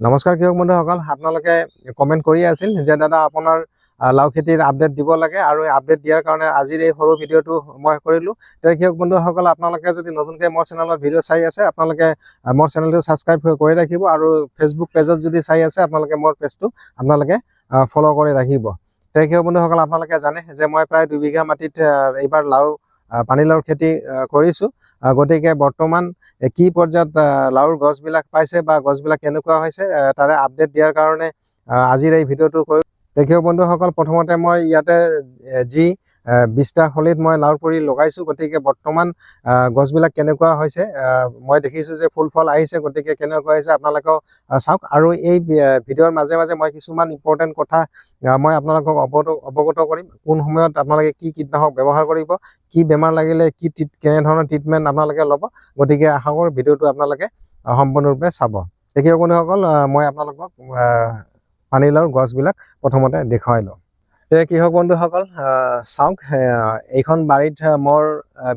নমস্কাৰ কৃষক বন্ধুসকল, আপোনালোকে কমেণ্ট কৰি আছিল যে দাদা আপোনাৰ লাও খেতিৰ আপডেট দিব লাগে আৰু আপডেট দিয়াৰ কাৰণে আজিৰ এই সৰু ভিডিঅ'টো মই কৰিলোঁ। তেতিয়া কৃষক বন্ধুসকল, আপোনালোকে যদি নতুনকৈ মোৰ চেনেলত ভিডিঅ' চাই আছে, আপোনালোকে মোৰ চেনেলটো ছাবস্ক্ৰাইব কৰি ৰাখিব আৰু ফেচবুক পেজত যদি চাই আছে, আপোনালোকে মোৰ পেজটো আপোনালোকে ফ'ল' কৰি ৰাখিব। তেতিয়া কৃষক বন্ধুসকল, আপোনালোকে জানে যে মই প্ৰায় দুবিঘা মাটিত এইবাৰ লাও পানীলাওৰ খেতি কৰিছোঁ। গতিকে বৰ্তমান কি পৰ্যায়ত লাওৰ গছবিলাক পাইছে বা গছবিলাক কেনেকুৱা হৈছে তাৰে আপডেট দিয়াৰ কাৰণে আজিৰ এই ভিডিঅ'টো কৰি দেখিও বন্ধুসকল, প্ৰথমতে মই ইয়াতে যি বিছটা খলিত মই লাওৰ পুলি লগাইছোঁ। গতিকে বৰ্তমান গছবিলাক কেনেকুৱা হৈছে মই দেখিছোঁ যে ফুল ফল আহিছে গতিকে কেনেকুৱা হৈছে আপোনালোকেও চাওক। আৰু এই ভিডিঅ'ৰ মাজে মাজে মই কিছুমান ইম্পৰ্টেণ্ট কথা মই আপোনালোকক অৱগত কৰিম। কোন সময়ত আপোনালোকে কি কীটনাশক ব্যৱহাৰ কৰিব কি বেমাৰ লাগিলে কি কেনেধৰণৰ ট্ৰিটমেণ্ট আপোনালোকে ল'ব গতিকে আশা কৰোঁ ভিডিঅ'টো আপোনালোকে সম্পূৰ্ণৰূপে চাব। বন্ধুসকল আহ, মই আপোনালোকক পানীলাওৰ গছবিলাক প্ৰথমতে দেখুৱাই লওঁ। কৃষক বন্ধুসকল চাওক এইখন বাৰীত মোৰ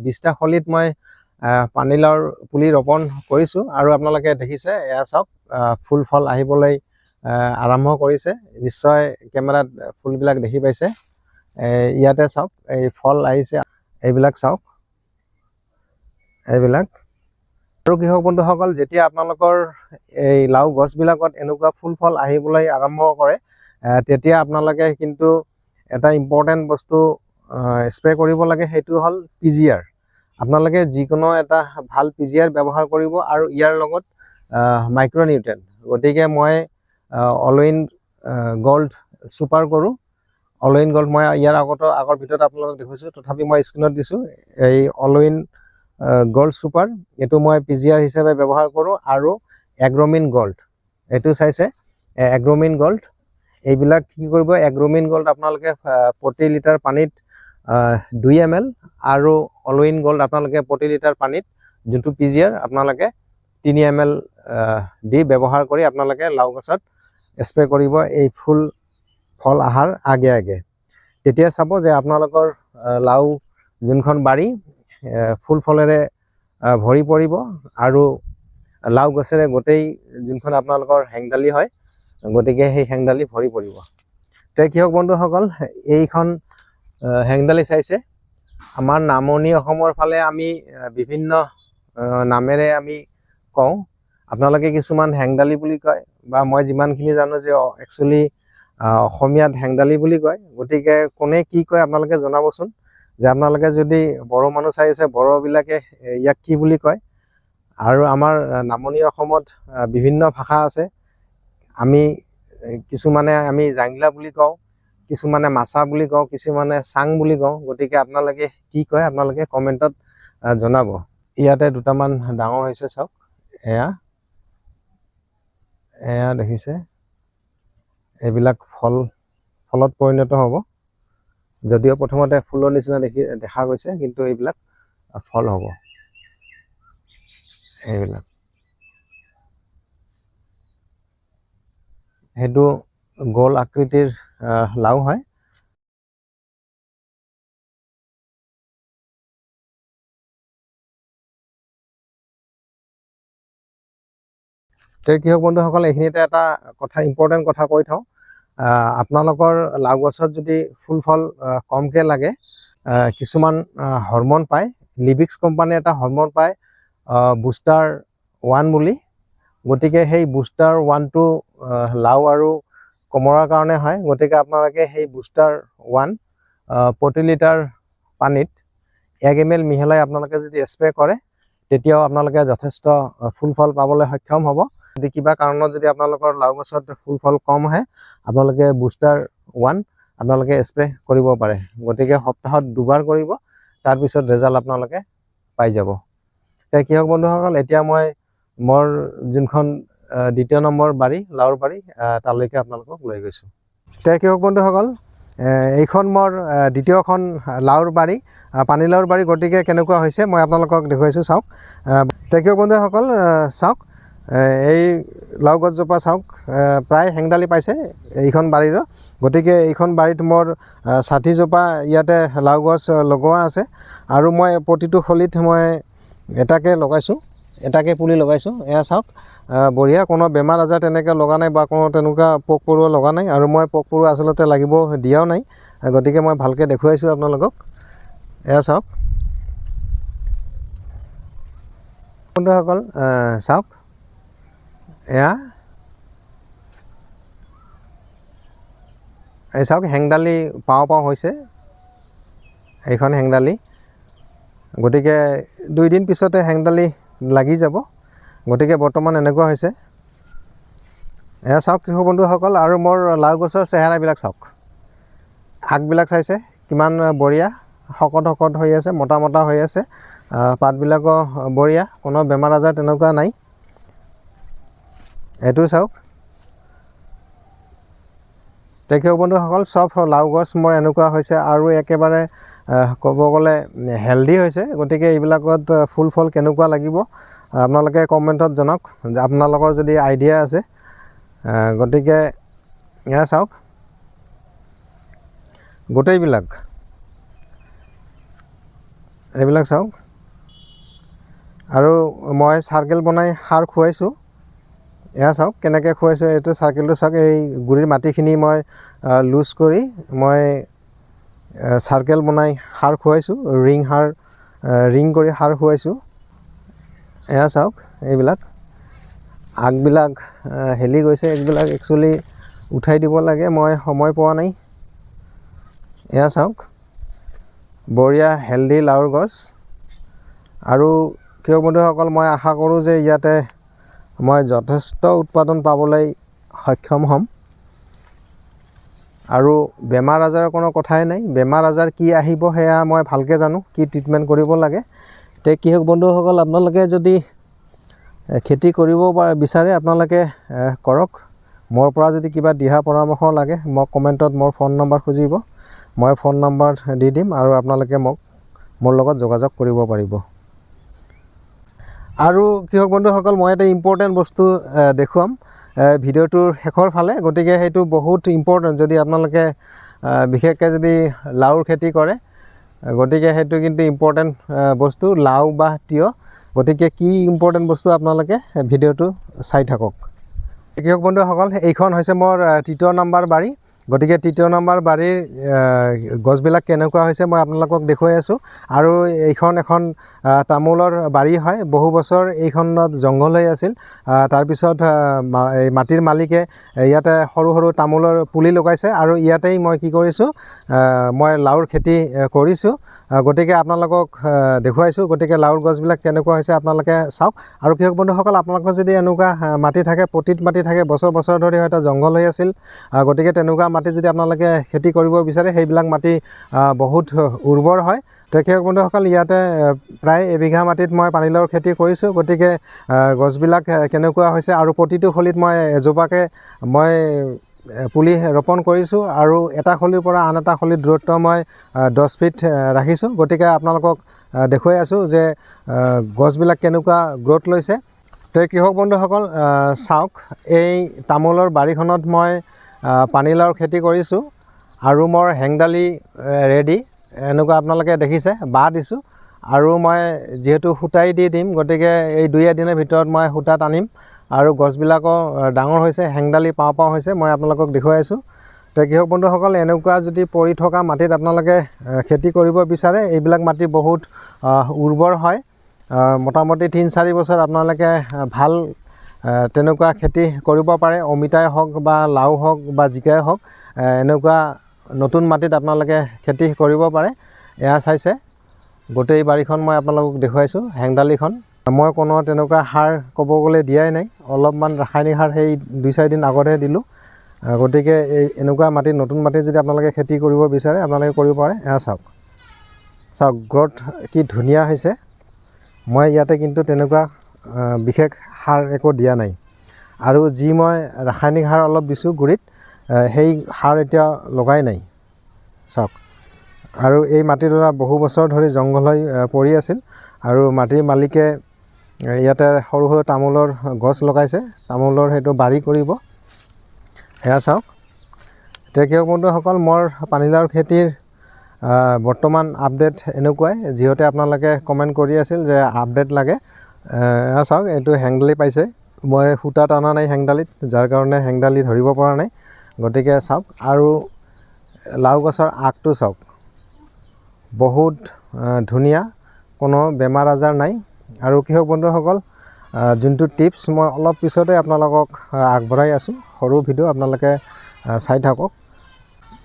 বিছটা খলিত মই পানীলাওৰ পুলি ৰোপণ কৰিছোঁ আৰু আপোনালোকে দেখিছে এয়া চাওক ফুল ফল আহিবলৈ আহ, আৰম্ভ কৰিছে। নিশ্চয় কেমেৰাত ফুলবিলাক দেখি পাইছে। ইয়াতে চাওক এই ফল আহিছে এইবিলাক চাওক এইবিলাক। আৰু কৃষক বন্ধুসকল যেতিয়া আপোনালোকৰ এই লাও গছবিলাকত এনেকুৱা ফুল ফল আহিবলৈ আৰম্ভ কৰে তেতিয়া আপোনালোকে কিন্তু এটা ইম্পৰ্টেণ্ট বস্তু স্প্ৰে কৰিব লাগে, সেইটো হ'ল পি জি আৰ আপোনালোকে যিকোনো এটা ভালো পি জি আৰ ব্যৱহাৰ কৰিব আৰু ইয়াৰ লগত মাইক্ৰ'নিউট্ৰেন গতিকে মই অলইন গল্ড ছুপাৰ কৰোঁ। অলইন গল্ড মই ইয়াৰ আগতো, আগৰ ভিতৰত আপোনালোকক দেখুৱাইছোঁ, তথাপি মই স্ক্ৰীণত দিছোঁ। এই অলইন গল্ড ছুপাৰ এইটো মই পি জি আৰ হিচাপে ব্যৱহাৰ কৰোঁ আৰু এগ্ৰমিন গল্ড এইটো চাইছে এগ্ৰমিন গল্ড এইবিলাক কি কৰিব? এগ্ৰমিন গল্ড আপোনালোকে প্ৰতি লিটাৰ পানীত দুই এম এল আৰু অলুইন গল্ড আপোনালোকে প্ৰতি লিটাৰ পানীত যোনটো পি জি আৰ আপোনালোকে তিনি এম এল দি ব্যৱহাৰ কৰি আপোনালোকে লাও গছত স্প্ৰে কৰিব এই ফুল, ফল অহাৰ আগে আগে। তেতিয়া চাব যে আপোনালোকৰ লাও যোনখন বাৰী ফুল ফলেৰে ভৰি পৰিব আৰু লাও গছেৰে গোটেই যোনখন আপোনালোকৰ হেংদালি হয় গতিকে সেই হেংদালি ভৰি পৰিব। এতিয়া কৃষক বন্ধুসকল এইখন হেংদালি চাইছে। আমাৰ নামনি অসমৰ ফালে আমি বিভিন্ন নামেৰে আমি কওঁ। আপোনালোকে কিছুমান হেংদালি বুলি কয় বা মই যিমানখিনি জানো যে একচুৱেলি অসমীয়াত হেংদালি বুলি কয়। গতিকে কোনে কি কয় আপোনালোকে জনাবচোন। যে আপোনালোকে যদি বড়ো মানুহ চাই আছে বড়োবিলাকে ইয়াক কি বুলি কয়? আৰু আমাৰ নামনি অসমত বিভিন্ন ভাষা আছে। আমি কিছুমানে আমি জাংলা বুলি কওঁ কিছুমানে মাছা বুলি কওঁ কিছুমানে চাং বুলি কওঁ গতিকে আপোনালোকে কি কয় আপোনালোকে কমেণ্টত জনাব। ইয়াতে দুটামান ডাঙৰ হৈছে চাওক। এয়া এয়া দেখিছে। এইবিলাক ফল ফলত পৰিণত হ'ব। যদিও প্ৰথমতে ফুলৰ নিচিনা দেখি দেখা গৈছে কিন্তু এইবিলাক ফল হ'ব। এইবিলাক। সেইটো গোল আকৃতিৰ লাও হয়। তে কৃষক বন্ধুসকল এইখিনিতে এটা কথা ইম্পৰ্টেণ্ট কথা কৈ থওঁ। আপোনালোকৰ লাও গছত যদি ফুল ফল কমকৈ লাগে কিছুমান হৰমন পায়। লিবিক্স কোম্পানীৰ এটা হৰমন পায় বুষ্টাৰ ওৱান বুলি। গতিকে সেই বুষ্টাৰ ওৱানটো লাও আৰু কোমোৰাৰ কাৰণে হয়। গতিকে আপোনালোকে সেই বুষ্টাৰ ওৱান প্ৰতি লিটাৰ পানীত এক এম এল মিহলাই আপোনালোকে যদি স্প্ৰে কৰে তেতিয়াও আপোনালোকে যথেষ্ট ফুল ফল পাবলৈ সক্ষম হ'ব। যদি কিবা কাৰণত যদি আপোনালোকৰ লাও গছত ফুল ফল কম আহে আপোনালোকে বুষ্টাৰ ওৱান আপোনালোকে স্প্ৰে কৰিব পাৰে। গতিকে সপ্তাহত দুবাৰ কৰিব তাৰপিছত ৰেজাল্ট আপোনালোকে পাই যাব। এতিয়া কৃষক বন্ধুসকল এতিয়া মই মোৰ যোনখন দ্বিতীয় নম্বৰ বাৰী, লাওৰ বাৰী তালৈকে আপোনালোকক লৈ গৈছোঁ। এতিয়া কৃষক বন্ধুসকল এইখন মোৰ দ্বিতীয়খন লাওৰ বাৰী পানীলাওৰ বাৰী, গতিকে কেনেকুৱা হৈছে মই আপোনালোকক দেখুৱাইছোঁ, চাওক। এতিয়া কৃষক বন্ধুসকল চাওক এই লাও গছজোপা চাওক প্ৰায় হেংদালি পাইছে এইখন বাৰীৰো। গতিকে এইখন বাৰীত মোৰ ষাঠিজোপা ইয়াতে লাও গছ লগোৱা আছে। আৰু মই প্ৰতিটো খলিত মই এটাকে লগাইছোঁ। এটাকে পুলি লগাইছোঁ। এয়া চাওক বঢ়িয়া কোনো বেমাৰ আজাৰ তেনেকৈ লগা নাই বা কোনো তেনেকুৱা পোক পৰুৱা লগা নাই আৰু মই পোক পৰুৱা আচলতে লাগিব দিয়াও নাই গতিকে মই ভালকৈ দেখুৱাইছোঁ আপোনালোকক। এয়া চাওক। বন্ধুসকল চাওক। এয়া এই চাওক হেংদালি পাওঁ পাওঁ হৈছে এইখন হেংদালি। গতিকে দুইদিন পিছতে হেংদালি লাগি যাব। গতিকে বৰ্তমান এনেকুৱা হৈছে। এয়া চাওক কৃষক বন্ধুসকল আৰু মোৰ লাও গছৰ চেহেৰাবিলাক চাওক। আগবিলাক চাইছে কিমান বঢ়িয়া শকত শকত হৈ আছে মতা মতা হৈ আছে। পাতবিলাকো বঢ়িয়া কোনো বেমাৰ আজাৰ তেনেকুৱা নাই। এইটো চাওক। কৃষক বন্ধুসকল চব লাও গছ মোৰ এনেকুৱা হৈছে আৰু একেবাৰে ক'ব গ'লে হেল্ডি হৈছে। গতিকে এইবিলাকত ফুল ফল কেনেকুৱা লাগিব আপোনালোকে কমেণ্টত জনাওক। আপোনালোকৰ যদি আইডিয়া আছে গতিকে এয়া চাওক। গোটেইবিলাক। এইবিলাক চাওক। আৰু মই চাৰ্কেল বনাই সাৰ খুৱাইছোঁ। এয়া চাওক কেনেকৈ খুৱাইছোঁ এইটো চাৰ্কেলটো চাওক এই গুৰিৰ মাটিখিনি মই লুজ কৰি মই চাৰ্কেল বনাই সাৰ খুৱাইছোঁ ৰিং সাৰ ৰিং কৰি সাৰ খুৱাইছোঁ। এয়া চাওক এইবিলাক। আগবিলাক হেলি গৈছে এইবিলাক একচুৱেলি উঠাই দিব লাগে মই সময় পোৱা নাই। এয়া চাওক বঢ়িয়া হেল্ডি লাওৰ গছ। আৰু কৃষক বন্ধুসকল মই আশা কৰোঁ যে ইয়াতে মই যথেষ্ট উৎপাদন পাবলৈ সক্ষম হ'ম। আৰু বেমাৰ আজাৰৰ কোনো কথাই নাই। বেমাৰ আজাৰ কি আহিব সেয়া মই ভালকৈ জানো কি ট্ৰিটমেণ্ট কৰিব লাগে। এতিয়া কৃষক বন্ধুসকল আপোনালোকে যদি খেতি কৰিব বিচাৰে আপোনালোকে কৰক। মোৰ পৰা যদি কিবা দিহা পৰামৰ্শ লাগে মোক কমেণ্টত মোৰ ফোন নম্বৰ খুজিব। মই ফোন নম্বৰ দি দিম আৰু আপোনালোকে মোক মোৰ লগত যোগাযোগ কৰিব পাৰিব। আৰু কৃষক বন্ধুসকল মই এটা ইম্পৰ্টেণ্ট বস্তু দেখুৱাম। ভিডিঅ'টোৰ শেষৰ ফালে গতিকে সেইটো বহুত ইম্পৰ্টেণ্ট যদি আপোনালোকে বিশেষকৈ যদি লাওৰ খেতি কৰে গতিকে সেইটো কিন্তু ইম্পৰ্টেণ্ট বস্তু লাও বা তিয়হ। গতিকে কি ইম্পৰ্টেণ্ট বস্তু আপোনালোকে ভিডিঅ'টো চাই থাকক। কৃষক বন্ধুসকল এইখন হৈছে মোৰ তৃতীয় নম্বৰ বাৰী। গতিকে তৃতীয় নম্বৰ বাৰীৰ গছবিলাক কেনেকুৱা হৈছে মই আপোনালোকক দেখুৱাই আছোঁ। আৰু এইখন এখন তামোলৰ বাৰী হয়। বহু বছৰ এইখনত জংঘল হৈ আছিল। তাৰপিছত মাটিৰ মালিকে ইয়াতে সৰু সৰু তামোলৰ পুলি লগাইছে। আৰু ইয়াতেই মই কি কৰিছোঁ মই লাওৰ খেতি কৰিছোঁ। গতিকে আপোনালোকক দেখুৱাইছোঁ গতিকে লাওৰ গছবিলাক কেনেকুৱা হৈছে আপোনালোকে চাওক। আৰু কৃষক বন্ধুসকল আপোনালোকৰ যদি এনেকুৱা মাটি থাকে পতিত মাটি থাকে বছৰ বছৰ ধৰি হয়তো জংঘল হৈ আছিল গতিকে তেনেকুৱা মাটি যদি আপোনালোকে খেতি কৰিব বিচাৰে সেইবিলাক মাটি বহুত উৰ্বৰ হয়। তো কৃষক বন্ধুসকল ইয়াতে প্ৰায় এবিঘা মাটিত মই পানীলাওৰ খেতি কৰিছোঁ গতিকে গছবিলাক কেনেকুৱা হৈছে আৰু প্ৰতিটো খলিত মই এজোপাকৈ মই পুলি ৰোপণ কৰিছোঁ আৰু এটা খলিৰ পৰা আন এটা খলিৰ দূৰত্ব মই দহ ফিট ৰাখিছোঁ। গতিকে আপোনালোকক দেখুৱাই আছোঁ যে গছবিলাক কেনেকুৱা গ্ৰ'থ লৈছে। তো কৃষক বন্ধুসকল চাওক এই তামোলৰ বাৰীখনত মই পানীলাওৰ খেতি কৰিছোঁ আৰু মোৰ হেংদালি ৰেডি। এনেকুৱা আপোনালোকে দেখিছে বাঁহ দিছোঁ আৰু মই যিহেতু সূতাই দি দিম গতিকে এই দুই এদিনৰ ভিতৰত মই সূতা টানিম আৰু গছবিলাকো ডাঙৰ হৈছে হেংদালি পাওঁ পাওঁ হৈছে মই আপোনালোকক দেখুৱাই আছোঁ। তো কৃষক বন্ধুসকল এনেকুৱা যদি পৰি থকা মাটিত আপোনালোকে খেতি কৰিব বিচাৰে এইবিলাক মাটি বহুত উৰ্বৰ হয়। মোটামুটি তিনি চাৰি বছৰ আপোনালোকে ভাল তেনেকুৱা খেতি কৰিব পাৰে অমিতাই হওক বা লাও হওক বা জিকাই হওক এনেকুৱা নতুন মাটিত আপোনালোকে খেতি কৰিব পাৰে। এয়া চাইছে। গোটেই বাৰীখন মই আপোনালোকক দেখুৱাইছোঁ হেংদালিখন। মই কোনো তেনেকুৱা সাৰ ক'ব গ'লে দিয়াই নাই। অলপমান ৰাসায়নিক সাৰ সেই দুই চাৰিদিন আগতহে দিলোঁ। গতিকে এই এনেকুৱা মাটিত নতুন মাটিত যদি আপোনালোকে খেতি কৰিব বিচাৰে আপোনালোকে কৰিব পাৰে। এয়া চাওক। চাওক গ্ৰ'থ কি ধুনীয়া হৈছে। মই ইয়াতে কিন্তু তেনেকুৱা বিশেষ সাৰ একো দিয়া নাই। আৰু যি মই ৰাসায়নিক সাৰ অলপ দিছোঁ গুৰিত সেই সাৰ এতিয়া লগাই নাই। চাওক। আৰু এই মাটিডৰা বহু বছৰ ধৰি জংঘল হৈ পৰি আছিল। আৰু মাটিৰ মালিকে ইয়াতে সৰু সৰু তামোলৰ গছ লগাইছে। তামোলৰ সেইটো বাৰী কৰিব। সেয়া চাওক। এতিয়া কৃষক বন্ধুসকল মোৰ পানীলাওৰ খেতিৰ বৰ্তমান আপডেট এনেকুৱাই যিহেতু আপোনালোকে কমেণ্ট কৰি আছিল যে আপডেট লাগে। এয়া চাওক এইটো হেংদালি পাইছে। মই সূতা টানা নাই হেংদালিত যাৰ কাৰণে হেংদালি ধৰিব পৰা নাই। গতিকে চাওক আৰু লাও গছৰ আগটো চাওক। বহুত ধুনীয়া কোনো বেমাৰ আজাৰ নাই। আৰু কৃষক বন্ধুসকল যোনটো টিপছ মই অলপ পিছতে আপোনালোকক আগবঢ়াই আছোঁ সৰু ভিডিঅ' আপোনালোকে চাই থাকক।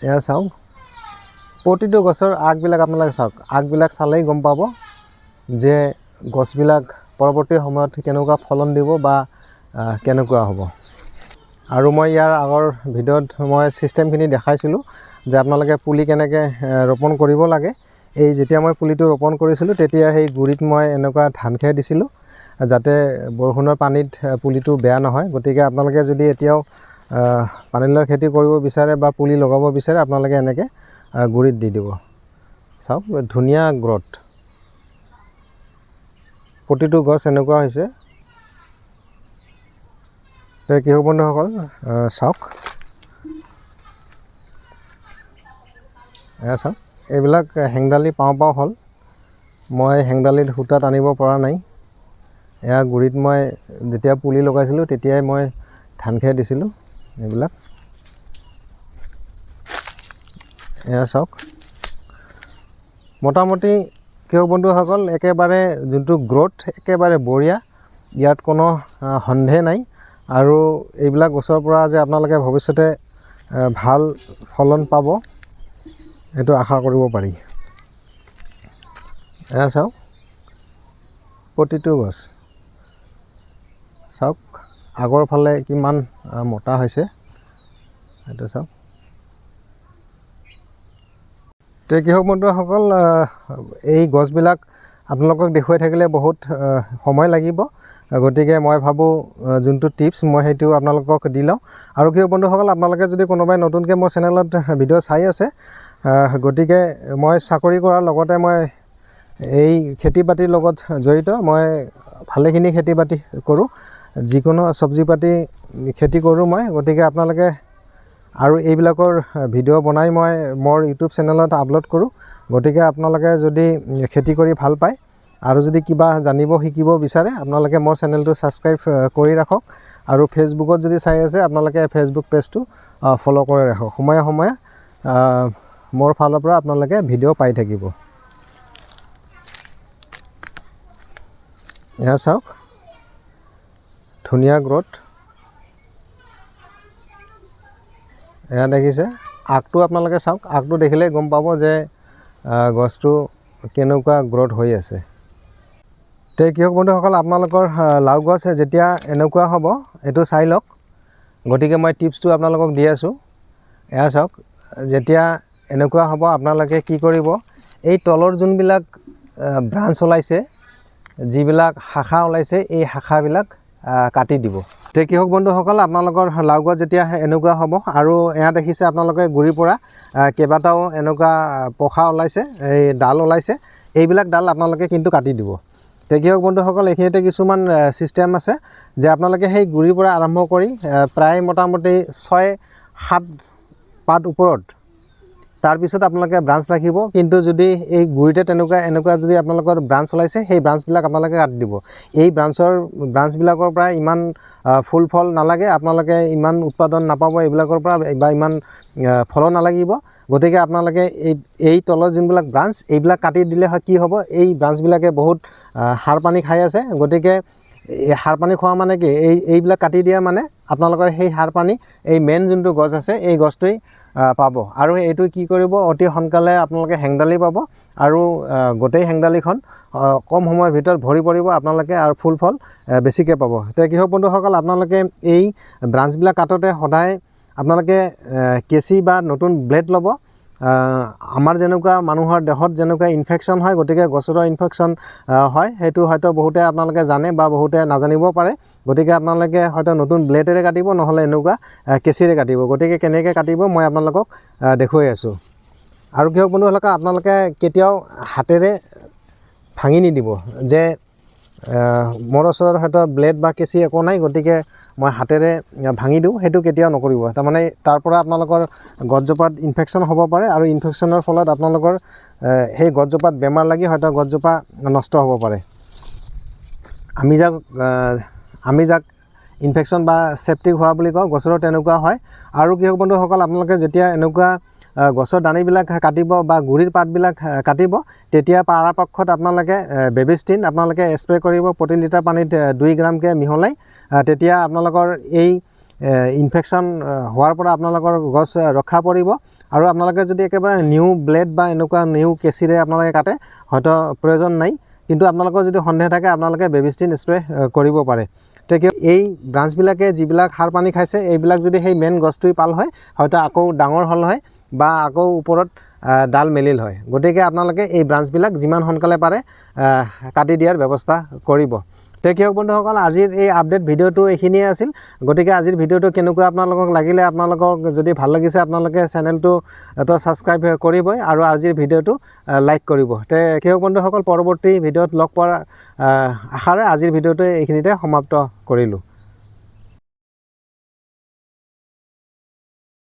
এয়া চাওক প্ৰতিটো গছৰ আগবিলাক আপোনালোকে চাওক আগবিলাক চালেই গম পাব যে গছবিলাক পৰৱৰ্তী সময়ত কেনেকুৱা ফলন দিব বা কেনেকুৱা হ'ব। আৰু মই ইয়াৰ আগৰ ভিডিঅ'ত মই ছিষ্টেমখিনি দেখাইছিলোঁ যে আপোনালোকে পুলি কেনেকৈ ৰোপণ কৰিব লাগে। এই যেতিয়া মই পুলিটো ৰোপণ কৰিছিলোঁ তেতিয়া সেই গুৰিত মই এনেকুৱা ধান খেৰ দিছিলোঁ যাতে বৰষুণৰ পানীত পুলিটো বেয়া নহয়। গতিকে আপোনালোকে যদি এতিয়াও আহ, পানীলাওৰ খেতি কৰিব বিচাৰে বা পুলি লগাব বিচাৰে আপোনালোকে এনেকৈ গুৰিত দি দিব। চাওক ধুনীয়া গ্ৰথ। প্ৰতিটো গছ এনেকুৱা হৈছে। কৃষক বন্ধুসকল? চাওক। এয়া চাওক। এইবিলাক হেংদালি পাওঁ পাওঁ হ'ল। মই হেংদালিত সূতাত আনিব পৰা নাই। এয়া গুৰিত মই যেতিয়া পুলি লগাইছিলোঁ তেতিয়াই মই ধান খেৰ দিছিলোঁ এইবিলাক। এয়া চাওক। মোটামুটি কৃষক বন্ধুসকল একেবাৰে যোনটো গ্ৰ'থ একেবাৰে বঢ়িয়া ইয়াত কোনো সন্দেহ নাই। আৰু এইবিলাক গছৰ পৰা যে আপোনালোকে ভৱিষ্যতে ভাল ফলন পাব সেইটো আশা কৰিব পাৰি। এয়া চাওক প্ৰতিটো গছ। চাওক আগৰ ফালে কিমান মোটা হৈছে। সেইটো চাওক। তে কৃষক বন্ধুসকল এই গছবিলাক আপোনালোকক দেখুৱাই থাকিলে বহুত সময় লাগিব। গতিকে মই ভাবোঁ যোনটো টিপছ মই সেইটো আপোনালোকক দি লওঁ। আৰু কৃষক বন্ধুসকল আপোনালোকে যদি কোনোবাই নতুনকৈ মোৰ চেনেলত ভিডিঅ' চাই আছে গতিকে মই চাকৰি কৰাৰ লগতে মই এই খেতি বাতিৰ লগত জড়িত। মই ভালেখিনি খেতি বাতি কৰোঁ। যিকোনো চব্জি পাতি খেতি কৰোঁ মই। গতিকে আপোনালোকে আৰু এইবিলাকৰ ভিডিঅ' বনাই মই মোৰ ইউটিউব চেনেলত আপলোড কৰোঁ। গতিকে আপোনালোকে যদি খেতি কৰি ভাল পায় আৰু যদি কিবা জানিব শিকিব বিচাৰে আপোনালোকে মোৰ চেনেলটো ছাবস্ক্ৰাইব কৰি ৰাখক। আৰু ফেচবুকত যদি চাই আছে আপোনালোকে ফেচবুক পেজটো ফ'ল' কৰি ৰাখক। সময়ে সময়ে মোৰ ফালৰ পৰা আপোনালোকে ভিডিঅ' পাই থাকিব। এয়া চাওক। ধুনীয়া গ্ৰথ। এয়া দেখিছে। আগটো আপোনালোকে চাওক। আগটো দেখিলেই গম পাব যে গছটো কেনেকুৱা গ্ৰথ হৈ আছে। তে কৃষক বন্ধুসকল, আপোনালোকৰ লাও গছ যেতিয়া এনেকুৱা হ'ব, এইটো চাই লওক। গতিকে মই টিপছটো আপোনালোকক দি আছোঁ। এয়া চাওক। যেতিয়া এনেকুৱা হ'ব আপোনালোকে কি কৰিব? এই তলৰ যোনবিলাক ব্ৰাঞ্চ ওলাইছে যিবিলাক শাখা ওলাইছে এই শাখাবিলাক কাটি দিব। তে কৃষক বন্ধুসকল আপোনালোকৰ লাও গছ যেতিয়া এনেকুৱা হ'ব। আৰু এয়া দেখিছে আপোনালোকে গুৰিৰ পৰা কেইবাটাও এনেকুৱা পসা ওলাইছে এই ডাল ওলাইছে। এইবিলাক ডাল আপোনালোকে কিন্তু কাটি দিব। তে কৃষক বন্ধুসকল এইখিনিতে কিছুমান ছিষ্টেম আছে যে আপোনালোকে সেই গুৰিৰ পৰা আৰম্ভ কৰি প্ৰায় মোটামুটি ছয় সাত পাত ওপৰত তাৰপিছত আপোনালোকে ব্ৰাঞ্চ ৰাখিব। কিন্তু যদি এই গুৰিতে তেনেকুৱা, এনেকুৱা যদি আপোনালোকৰ ব্ৰাঞ্চ ওলাইছে, সেই ব্ৰাঞ্চবিলাক আপোনালোকে কাটি দিব। এই ব্ৰাঞ্চৰ ব্ৰাঞ্চবিলাকৰ পৰা ইমান ফুল ফল নালাগে। আপোনালোকে ইমান উৎপাদন নাপাব এইবিলাকৰ পৰা বা ইমান ফলো নালাগিব। গতিকে আপোনালোকে এই এই তলৰ যোনবিলাক ব্ৰাঞ্চ এইবিলাক কাটি দিলে হয় কি হ'ব? এই ব্ৰাঞ্চবিলাকে বহুত সাৰ পানী খাই আছে। গতিকে সাৰ পানী খোৱা মানে কি? এই, এইবিলাক কাটি দিয়া মানে আপোনালোকৰ সেই সাৰ পানী, এই মেইন যোনটো গছ আছে, এই গছটোৱেই পাব। আৰু এইটো কি কৰিব? অতি সোনকালে আপোনালোকে হেংদালি পাব আৰু গোটেই হেংদালিখন কম সময়ৰ ভিতৰত ভৰি পৰিব আপোনালোকে আৰু ফুল ফল বেছিকৈ পাব। এতিয়া কৃষক বন্ধুসকল, আপোনালোকে এই ব্ৰাঞ্চবিলাক কাটোতে সদায় আপোনালোকে কেঁচি বা নতুন ব্লেড ল'ব। আমাৰ যেনেকুৱা মানুহৰ দেহত যেনেকুৱা ইনফেকশ্যন হয়, গতিকে গছৰো ইনফেকশ্যন হয়, সেইটো হয়তো বহুতে আপোনালোকে জানে বা বহুতে নাজানিব পাৰে। গতিকে আপোনালোকে হয়তো নতুন ব্লেডেৰে কাটিব, নহ'লে এনেকুৱা কেঁচিৰে কাটিব। গতিকে কেনেকৈ কাটিব মই আপোনালোকক দেখুৱাই আছোঁ। আৰু কৃষক বন্ধুসকল, আপোনালোকে কেতিয়াও হাতেৰে ভাঙি নিদিব। যে মোৰ ওচৰত হয়তো ব্লেড বা কেঁচি একো নাই, গতিকে মই হাতেৰে ভাঙি দিওঁ সেইটো কেতিয়াও নকৰিব। তাৰমানে তাৰ পৰা আপোনালোকৰ গছজোপাত ইনফেকশ্যন হ'ব পাৰে আৰু ইনফেকশ্যনৰ ফলত আপোনালোকৰ সেই গছজোপাত বেমাৰ লাগি হয়তো গছজোপা নষ্ট হ'ব পাৰে। আমি যাক আমি যাক ইনফেকশ্যন বা চেপ্টিক হোৱা বুলি কওঁ গছৰো তেনেকুৱা হয়। আৰু কৃষক বন্ধুসকল আপোনালোকে যেতিয়া এনেকুৱা গছৰ দানিবিলাক কাটিব বা গুৰিৰ পাতবিলাক কাটিব, তেতিয়া পৰাপক্ষত আপোনালোকে বেবিষ্টিন আপোনালোকে স্প্ৰে' কৰিব, প্ৰতি লিটাৰ পানীত দুই গ্ৰামকৈ মিহলাই তেতিয়া আপোনালোকৰ এই ইনফেকশ্যন হোৱাৰ পৰা আপোনালোকৰ গছ ৰক্ষা পৰিব। আৰু আপোনালোকে যদি একেবাৰে নিউ ব্লেড বা এনেকুৱা নিউ কেঁচিৰে আপোনালোকে কাটে, হয়তো প্ৰয়োজন নাই। কিন্তু আপোনালোকৰ যদি সন্দেহ থাকে, আপোনালোকে বেবিষ্টিন স্প্ৰে' কৰিব পাৰে। তেতিয়া এই ব্ৰাঞ্চবিলাকে যিবিলাক সাৰ পানী খাইছে, এইবিলাক যদি সেই মেইন গছটোৱে পাল হয়, হয়তো আকৌ ডাঙৰ হ'ল হয়। বা আকৌ ওপৰত ডাল মেলিল হয়। গতিকে আপোনালোকে এই ব্ৰাঞ্চবিলাক যিমান সোনকালে পাৰে কাটি দিয়াৰ ব্যৱস্থা কৰিব। তে কৃষক বন্ধুসকল আজিৰ এই আপডেট ভিডিঅ'টো এইখিনিয়ে আছিল। গতিকে আজিৰ ভিডিঅ'টো কেনেকুৱা আপোনালোকক লাগিলে আপোনালোকক যদি ভাল লাগিছে আপোনালোকে চেনেলটো এটা ছাবস্ক্ৰাইব কৰিবই আৰু আজিৰ ভিডিঅ'টো লাইক কৰিব। তে কৃষক বন্ধুসকল পৰৱৰ্তী ভিডিঅ'ত লগ পোৱাৰ আশাৰে আজিৰ ভিডিঅ'টো এইখিনিতে সমাপ্ত কৰিলোঁ।